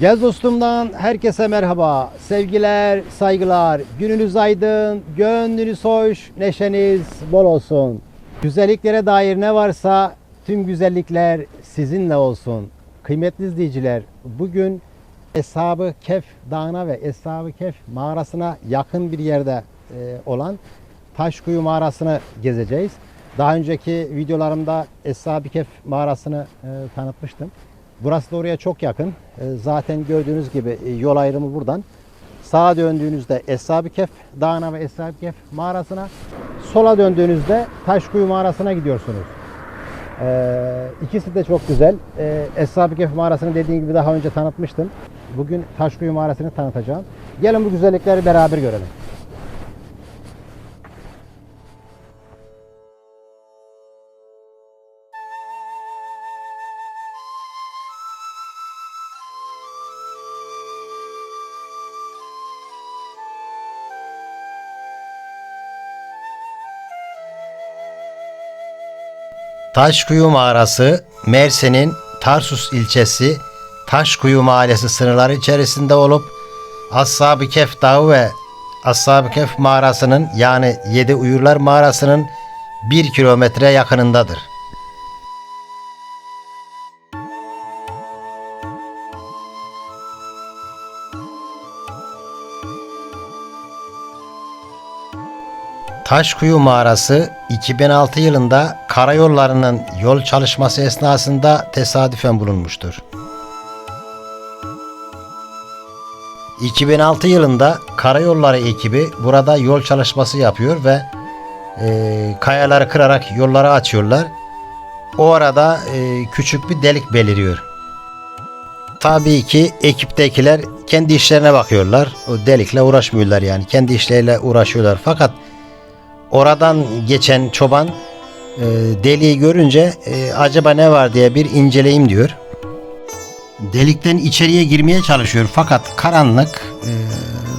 Gez dostumdan herkese merhaba. Sevgiler, saygılar. Gününüz aydın, gönlünüz hoş, neşeniz bol olsun. Güzelliklere dair ne varsa tüm güzellikler sizinle olsun. Kıymetli izleyiciler, bugün Eshab-ı Kef Dağı'na ve Eshab-ı Kef mağarasına yakın bir yerde e, olan Taşkuyu mağarasını gezeceğiz. Daha önceki videolarımda Eshab-ı Kef mağarasını e, tanıtmıştım. Burası da oraya çok yakın. E, Zaten gördüğünüz gibi e, yol ayrımı buradan. Sağa döndüğünüzde Eshab-ı Kef Dağı'na ve Eshab-ı Kef mağarasına, sola döndüğünüzde Taşkuyu mağarasına gidiyorsunuz. Ee, ikisi de çok güzel. Ee, Eshab-ı Kehf mağarasını dediğim gibi daha önce tanıtmıştım. Bugün Taşkuyu mağarasını tanıtacağım. Gelin bu güzellikleri beraber görelim. Taşkuyu mağarası Mersin'in Tarsus ilçesi Taşkuyu mahallesi sınırları içerisinde olup Ashab-ı Kehf Dağı ve Ashab-ı Kehf mağarasının yani Yedi Uyurlar mağarasının bir kilometre yakınındadır. Taşkuyu Mağarası 2006 yılında karayollarının yol çalışması esnasında tesadüfen bulunmuştur. 2006 yılında karayolları ekibi burada yol çalışması yapıyor ve e, kayaları kırarak yolları açıyorlar. O arada e, küçük bir delik beliriyor. Tabii ki ekiptekiler kendi işlerine bakıyorlar. O delikle uğraşmıyorlar yani. Kendi işleriyle uğraşıyorlar. Fakat oradan geçen çoban e, deliği görünce e, acaba ne var diye bir inceleyeyim diyor. Delikten içeriye girmeye çalışıyor fakat karanlık e,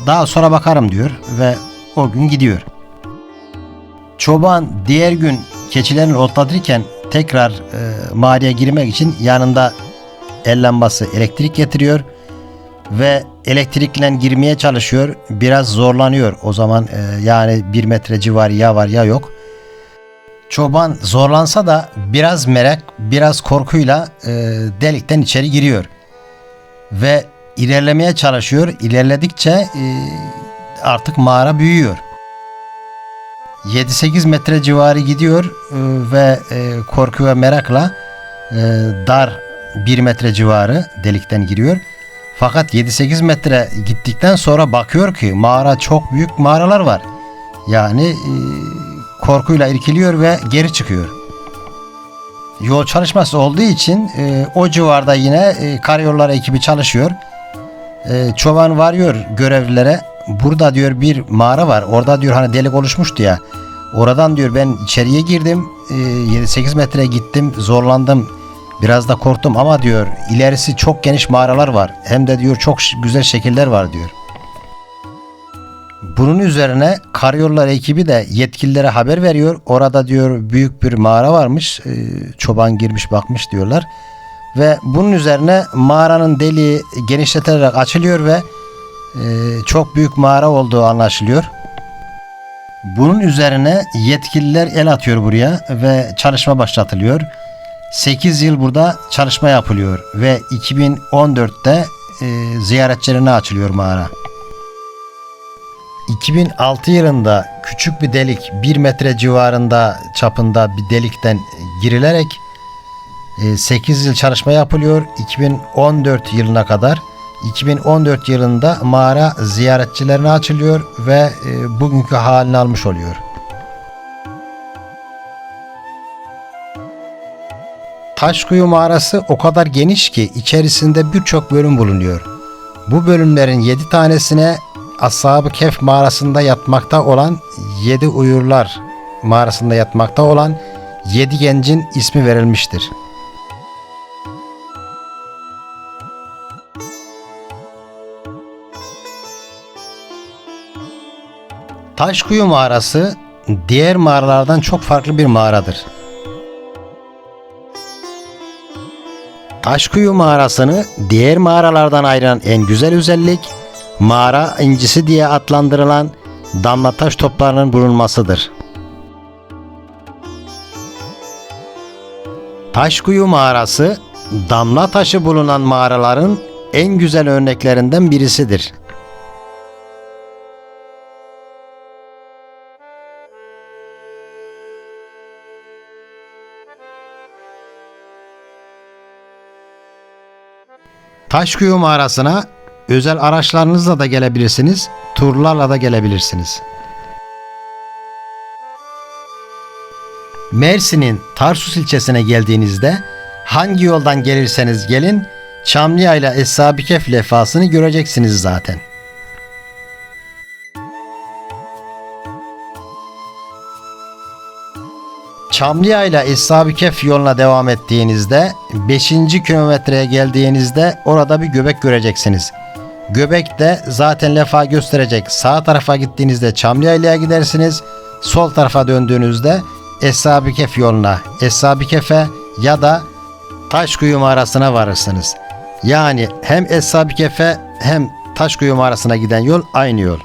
daha sonra bakarım diyor ve o gün gidiyor. Çoban diğer gün keçilerini otlatırken tekrar e, mağaraya girmek için yanında el lambası elektrik getiriyor ve elektrikle girmeye çalışıyor. Biraz zorlanıyor o zaman e, yani bir metre civarı ya var ya yok. Çoban zorlansa da biraz merak, biraz korkuyla e, delikten içeri giriyor. Ve ilerlemeye çalışıyor. İlerledikçe e, artık mağara büyüyor. 7-8 metre civarı gidiyor e, ve e, korku ve merakla e, dar 1 metre civarı delikten giriyor. Fakat 7-8 metre gittikten sonra bakıyor ki mağara çok büyük mağaralar var. Yani e, korkuyla irkiliyor ve geri çıkıyor. Yol çalışması olduğu için e, o civarda yine e, karayolları ekibi çalışıyor. E, çoban varıyor görevlilere. Burada diyor bir mağara var. Orada diyor hani delik oluşmuştu ya. Oradan diyor ben içeriye girdim. E, 7-8 metre gittim. Zorlandım. Biraz da korktum ama diyor ilerisi çok geniş mağaralar var. Hem de diyor çok güzel şekiller var diyor. Bunun üzerine karayollar ekibi de yetkililere haber veriyor. Orada diyor büyük bir mağara varmış. Ee, çoban girmiş bakmış diyorlar. Ve bunun üzerine mağaranın deliği genişletilerek açılıyor ve e, çok büyük mağara olduğu anlaşılıyor. Bunun üzerine yetkililer el atıyor buraya ve çalışma başlatılıyor. 8 yıl burada çalışma yapılıyor ve 2014'te e, ziyaretçilerine açılıyor mağara. 2006 yılında küçük bir delik 1 metre civarında çapında bir delikten girilerek 8 yıl çalışma yapılıyor. 2014 yılına kadar 2014 yılında mağara ziyaretçilerine açılıyor ve e, bugünkü halini almış oluyor. Taşkuyu mağarası o kadar geniş ki içerisinde birçok bölüm bulunuyor. Bu bölümlerin 7 tanesine Ashab-ı Kehf mağarasında yatmakta olan 7 uyurlar mağarasında yatmakta olan 7 gencin ismi verilmiştir. Taşkuyu mağarası diğer mağaralardan çok farklı bir mağaradır. Taşkuyu mağarasını diğer mağaralardan ayıran en güzel özellik mağara incisi diye adlandırılan damla taş toplarının bulunmasıdır. Taşkuyu mağarası damla taşı bulunan mağaraların en güzel örneklerinden birisidir. Taşkuyu mağarasına özel araçlarınızla da gelebilirsiniz, turlarla da gelebilirsiniz. Mersin'in Tarsus ilçesine geldiğinizde hangi yoldan gelirseniz gelin Çamlıyayla Eshab-ı Kehf lefasını göreceksiniz zaten. Çamlıyayla Eshab-ı Kehf yoluna devam ettiğinizde 5. kilometreye geldiğinizde orada bir göbek göreceksiniz. Göbek de zaten lefa gösterecek. Sağ tarafa gittiğinizde Çamlıyayla'ya gidersiniz. Sol tarafa döndüğünüzde Eshab-ı Kehf yoluna, Eshab-ı Kehf'e ya da Taşkuyu mağarasına varırsınız. Yani hem Eshab-ı Kehf'e hem Taşkuyu mağarasına giden yol aynı yol.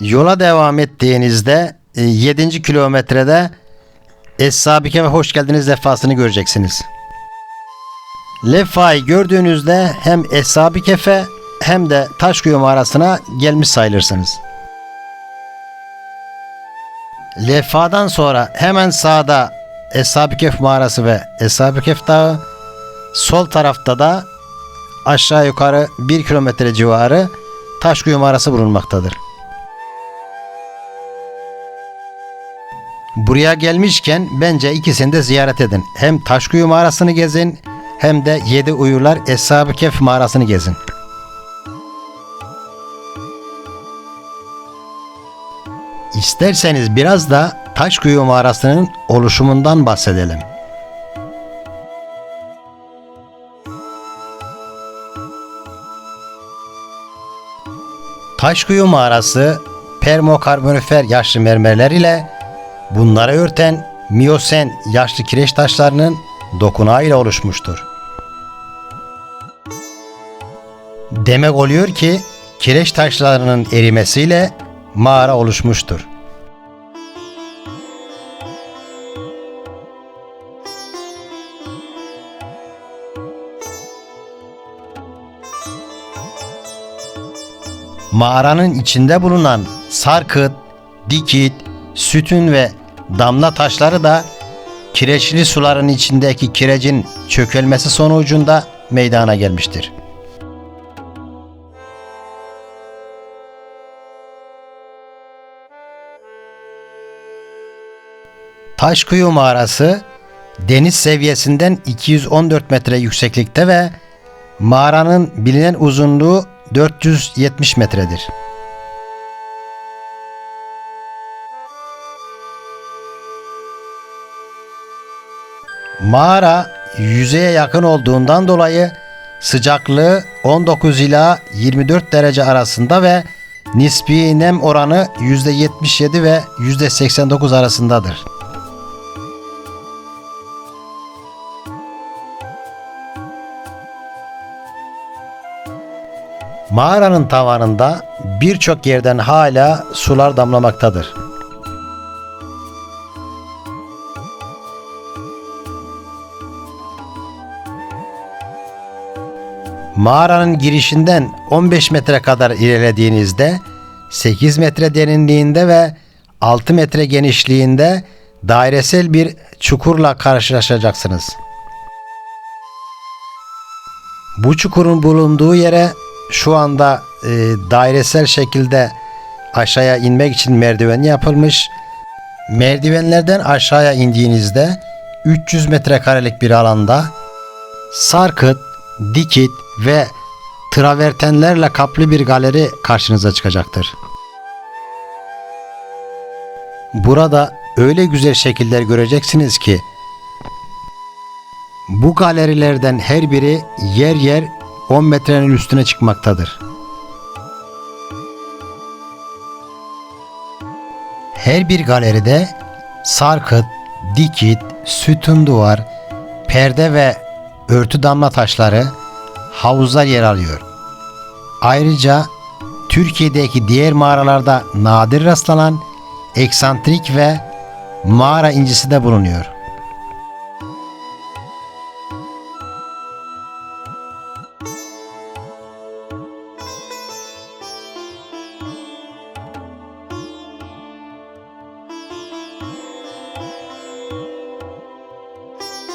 Yola devam ettiğinizde 7. kilometrede Eshab-ı Kehf'e hoş geldiniz lefasını göreceksiniz. Lefayı gördüğünüzde hem Eshab-ı Kehf'e hem de Taşkuyu mağarasına gelmiş sayılırsınız. Lefadan sonra hemen sağda Eshab-ı Kehf mağarası ve Eshab-ı Kehf dağı, sol tarafta da aşağı yukarı 1 kilometre civarı Taşkuyu mağarası bulunmaktadır. Buraya gelmişken bence ikisini de ziyaret edin. Hem Taşkuyu mağarasını gezin hem de Yedi Uyurlar Eshab-ı Kehf mağarasını gezin. İsterseniz biraz da Taşkuyu mağarasının oluşumundan bahsedelim. Taşkuyu mağarası permokarbonifer yaşlı mermerler ile bunları örten miyosen yaşlı kireç taşlarının dokunağıyla oluşmuştur. Demek oluyor ki kireç taşlarının erimesiyle mağara oluşmuştur. Mağaranın içinde bulunan sarkıt, dikit, sütün ve damla taşları da kireçli suların içindeki kirecin çökelmesi sonucunda meydana gelmiştir. Taşkuyu mağarası deniz seviyesinden 214 metre yükseklikte ve mağaranın bilinen uzunluğu 470 metredir. Mağara yüzeye yakın olduğundan dolayı sıcaklığı 19 ila 24 derece arasında ve nispi nem oranı %77 ve %89 arasındadır. Mağaranın tavanında birçok yerden hala sular damlamaktadır. Mağaranın girişinden 15 metre kadar ilerlediğinizde 8 metre derinliğinde ve 6 metre genişliğinde dairesel bir çukurla karşılaşacaksınız. Bu çukurun bulunduğu yere şu anda e, dairesel şekilde aşağıya inmek için merdiven yapılmış. Merdivenlerden aşağıya indiğinizde 300 metrekarelik bir alanda sarkıt, dikit ve travertenlerle kaplı bir galeri karşınıza çıkacaktır. Burada öyle güzel şekiller göreceksiniz ki bu galerilerden her biri yer yer 10 metrenin üstüne çıkmaktadır. Her bir galeride sarkıt, dikit, sütun duvar, perde ve örtü damla taşları, havuzlar yer alıyor. Ayrıca Türkiye'deki diğer mağaralarda nadir rastlanan eksantrik ve mağara incisi de bulunuyor.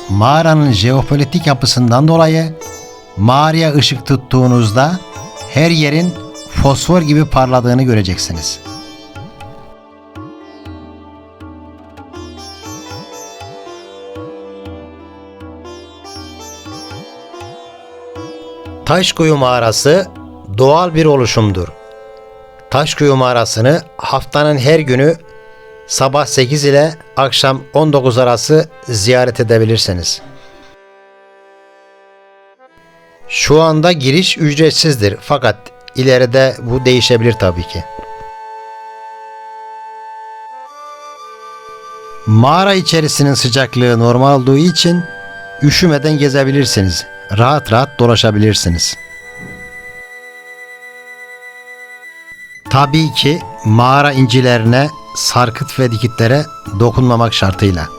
Mağaranın jeopolitik yapısından dolayı mağaraya ışık tuttuğunuzda her yerin fosfor gibi parladığını göreceksiniz. Taşkuyu Mağarası doğal bir oluşumdur. Taşkuyu Mağarası'nı haftanın her günü sabah 8 ile akşam 19 arası ziyaret edebilirsiniz. Şu anda giriş ücretsizdir fakat ileride bu değişebilir tabii ki. Mağara içerisinin sıcaklığı normal olduğu için üşümeden gezebilirsiniz. Rahat rahat dolaşabilirsiniz. Tabii ki mağara incilerine, sarkıt ve dikitlere dokunmamak şartıyla.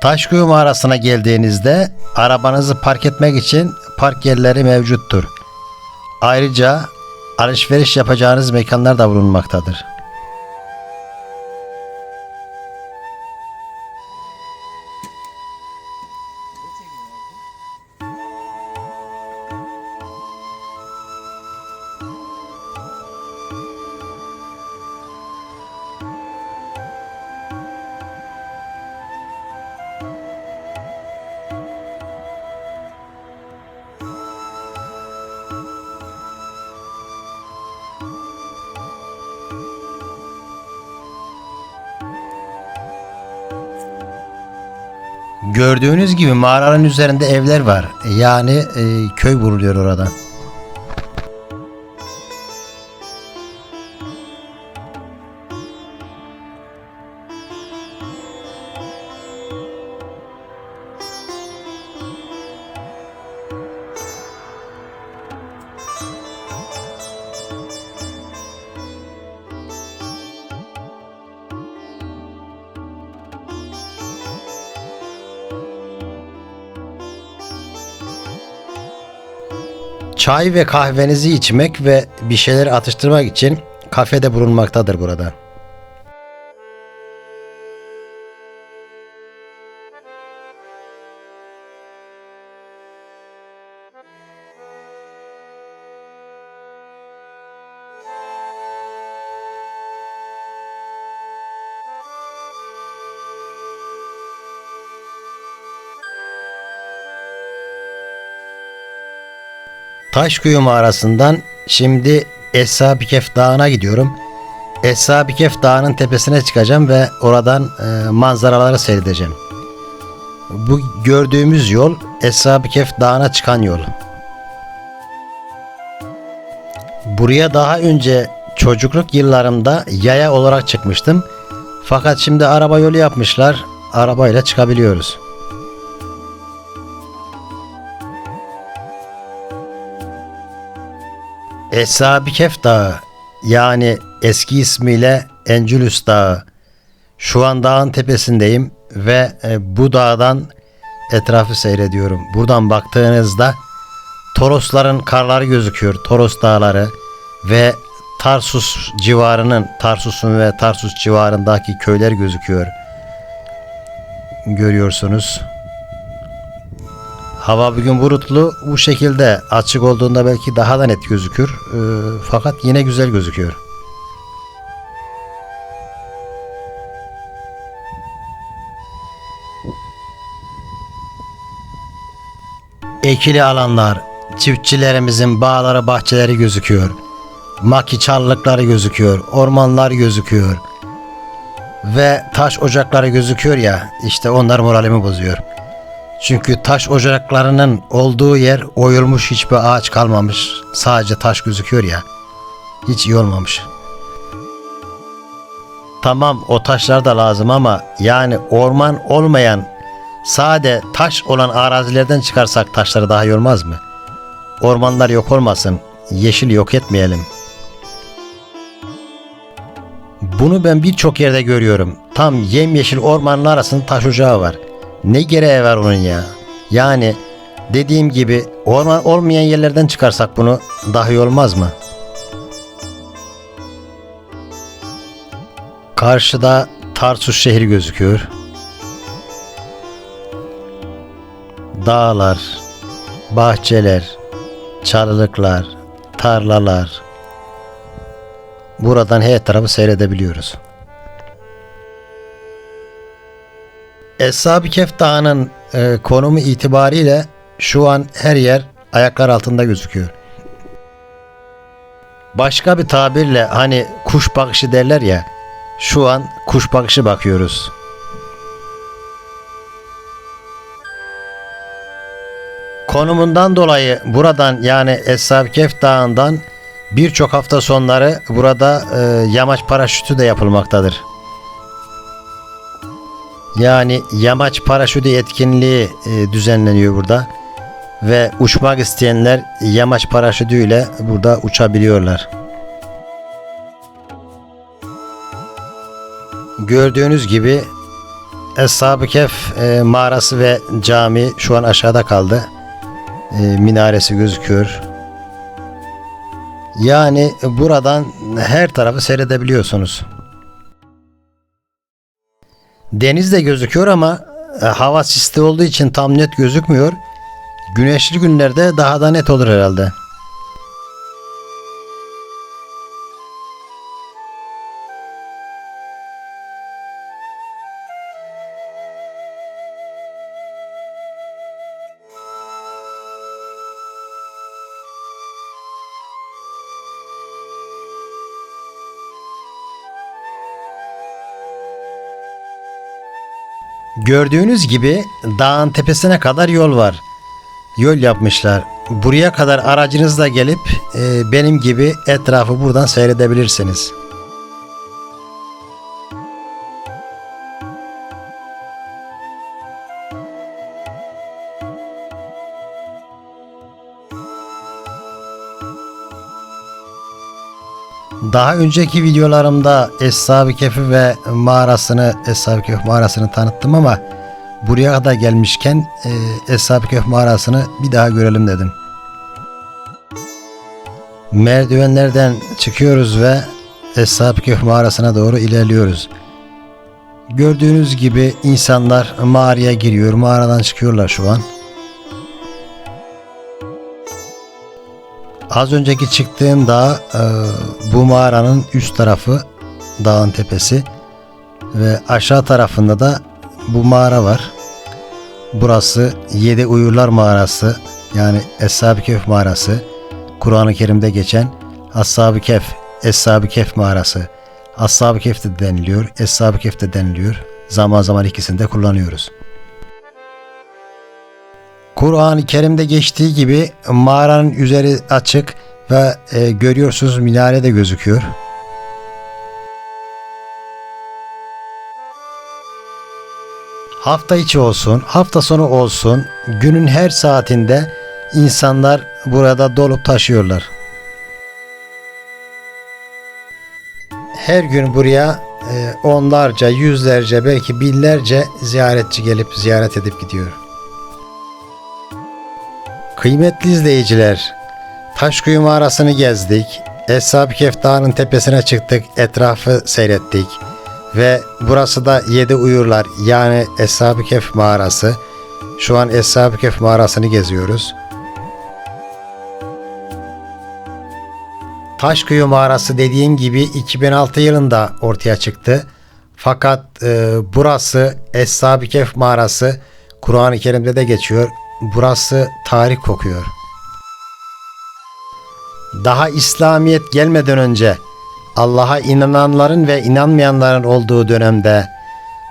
Taşkuyu mağarasına geldiğinizde arabanızı park etmek için park yerleri mevcuttur. Ayrıca alışveriş yapacağınız mekanlar da bulunmaktadır. Gördüğünüz gibi mağaranın üzerinde evler var. Yani e, köy bulunuyor orada. Çay ve kahvenizi içmek ve bir şeyler atıştırmak için kafede bulunmaktadır burada. Taşkuyu mağarasından şimdi Eshab-ı Dağı'na gidiyorum. Eshab-ı Dağı'nın tepesine çıkacağım ve oradan e, manzaraları seyredeceğim. Bu gördüğümüz yol Eshab-ı Dağı'na çıkan yol. Buraya daha önce çocukluk yıllarımda yaya olarak çıkmıştım. Fakat şimdi araba yolu yapmışlar. Arabayla çıkabiliyoruz. Eshab-ı Kehf Dağı yani eski ismiyle Encülüs Dağı. Şu an dağın tepesindeyim ve e, bu dağdan etrafı seyrediyorum. Buradan baktığınızda Torosların karları gözüküyor. Toros dağları ve Tarsus civarının Tarsus'un ve Tarsus civarındaki köyler gözüküyor. Görüyorsunuz. Hava bugün bulutlu. Bu şekilde açık olduğunda belki daha da net gözükür. Ee, fakat yine güzel gözüküyor. Ekili alanlar, çiftçilerimizin bağları bahçeleri gözüküyor. Maki çalılıkları gözüküyor, ormanlar gözüküyor. Ve taş ocakları gözüküyor ya, işte onlar moralimi bozuyor. Çünkü taş ocaklarının olduğu yer oyulmuş hiçbir ağaç kalmamış. Sadece taş gözüküyor ya. Hiç iyi olmamış. Tamam o taşlar da lazım ama yani orman olmayan sade taş olan arazilerden çıkarsak taşları daha iyi olmaz mı? Ormanlar yok olmasın. Yeşil yok etmeyelim. Bunu ben birçok yerde görüyorum. Tam yemyeşil ormanın arasında taş ocağı var. Ne gereği var onun ya? Yani dediğim gibi orman olmayan yerlerden çıkarsak bunu daha iyi olmaz mı? Karşıda Tarsus şehri gözüküyor. Dağlar, bahçeler, çalılıklar, tarlalar. Buradan her tarafı seyredebiliyoruz. Eshab-ı Dağı'nın e, konumu itibariyle şu an her yer ayaklar altında gözüküyor. Başka bir tabirle hani kuş bakışı derler ya şu an kuş bakışı bakıyoruz. Konumundan dolayı buradan yani Eshab-ı Dağı'ndan birçok hafta sonları burada e, yamaç paraşütü de yapılmaktadır. Yani yamaç paraşütü etkinliği e, düzenleniyor burada ve uçmak isteyenler yamaç paraşütüyle burada uçabiliyorlar. Gördüğünüz gibi Eshab-ı Kehf e, mağarası ve cami şu an aşağıda kaldı. E, minaresi gözüküyor. Yani buradan her tarafı seyredebiliyorsunuz. Deniz de gözüküyor ama e, hava sisli olduğu için tam net gözükmüyor. Güneşli günlerde daha da net olur herhalde. Gördüğünüz gibi dağın tepesine kadar yol var. Yol yapmışlar. Buraya kadar aracınızla gelip e, benim gibi etrafı buradan seyredebilirsiniz. Daha önceki videolarımda Eshab-ı Kehf'i ve mağarasını, Eshab-ı Kehf mağarasını tanıttım ama buraya kadar gelmişken e, Eshab-ı Kehf mağarasını bir daha görelim dedim. Merdivenlerden çıkıyoruz ve Eshab-ı Kehf mağarasına doğru ilerliyoruz. Gördüğünüz gibi insanlar mağaraya giriyor, mağaradan çıkıyorlar şu an. Az önceki çıktığım dağ e, bu mağaranın üst tarafı dağın tepesi ve aşağı tarafında da bu mağara var. Burası Yedi Uyurlar Mağarası yani Eshab-ı Kehf Mağarası. Kur'an-ı Kerim'de geçen Ashab-ı Kehf, Eshab-ı Kehf Mağarası. Ashab-ı Kehf de deniliyor, Eshab-ı Kehf de deniliyor. Zaman zaman ikisini de kullanıyoruz. Kur'an-ı Kerim'de geçtiği gibi mağaranın üzeri açık ve e, görüyorsunuz minare de gözüküyor. Hafta içi olsun, hafta sonu olsun, günün her saatinde insanlar burada dolup taşıyorlar. Her gün buraya e, onlarca, yüzlerce, belki binlerce ziyaretçi gelip ziyaret edip gidiyor. Kıymetli izleyiciler, Taşkuyu mağarasını gezdik. Eshab-ı Kehf Dağı'nın tepesine çıktık, etrafı seyrettik. Ve burası da Yedi Uyurlar yani Eshab-ı Kehf mağarası. Şu an Eshab-ı Kehf mağarasını geziyoruz. Taşkuyu mağarası dediğim gibi 2006 yılında ortaya çıktı. Fakat e, burası Eshab-ı Kehf mağarası Kur'an-ı Kerim'de de geçiyor. Burası tarih kokuyor. Daha İslamiyet gelmeden önce Allah'a inananların ve inanmayanların olduğu dönemde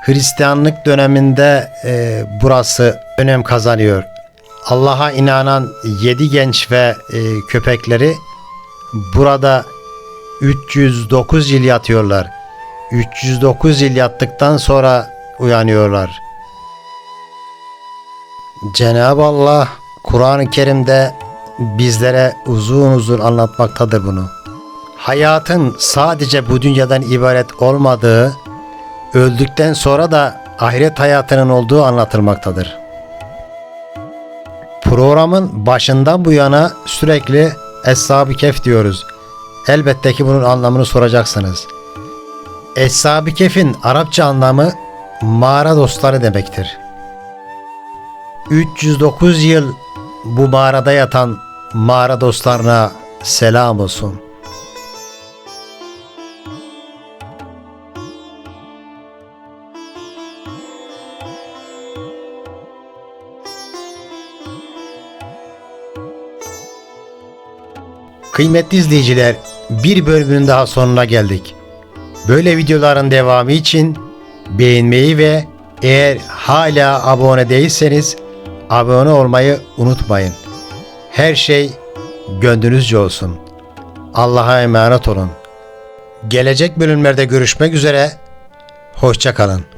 Hristiyanlık döneminde e, burası önem kazanıyor. Allah'a inanan yedi genç ve e, köpekleri burada 309 yıl yatıyorlar. 309 yıl yattıktan sonra uyanıyorlar. Cenab-ı Allah Kur'an-ı Kerim'de bizlere uzun uzun anlatmaktadır bunu. Hayatın sadece bu dünyadan ibaret olmadığı, öldükten sonra da ahiret hayatının olduğu anlatılmaktadır. Programın başından bu yana sürekli Eshab-ı Kehf diyoruz. Elbette ki bunun anlamını soracaksınız. Eshab-ı Kehf'in Arapça anlamı mağara dostları demektir. 309 yıl bu mağarada yatan mağara dostlarına selam olsun. Kıymetli izleyiciler, bir bölümün daha sonuna geldik. Böyle videoların devamı için beğenmeyi ve eğer hala abone değilseniz abone olmayı unutmayın. Her şey gönlünüzce olsun. Allah'a emanet olun. Gelecek bölümlerde görüşmek üzere. Hoşça kalın.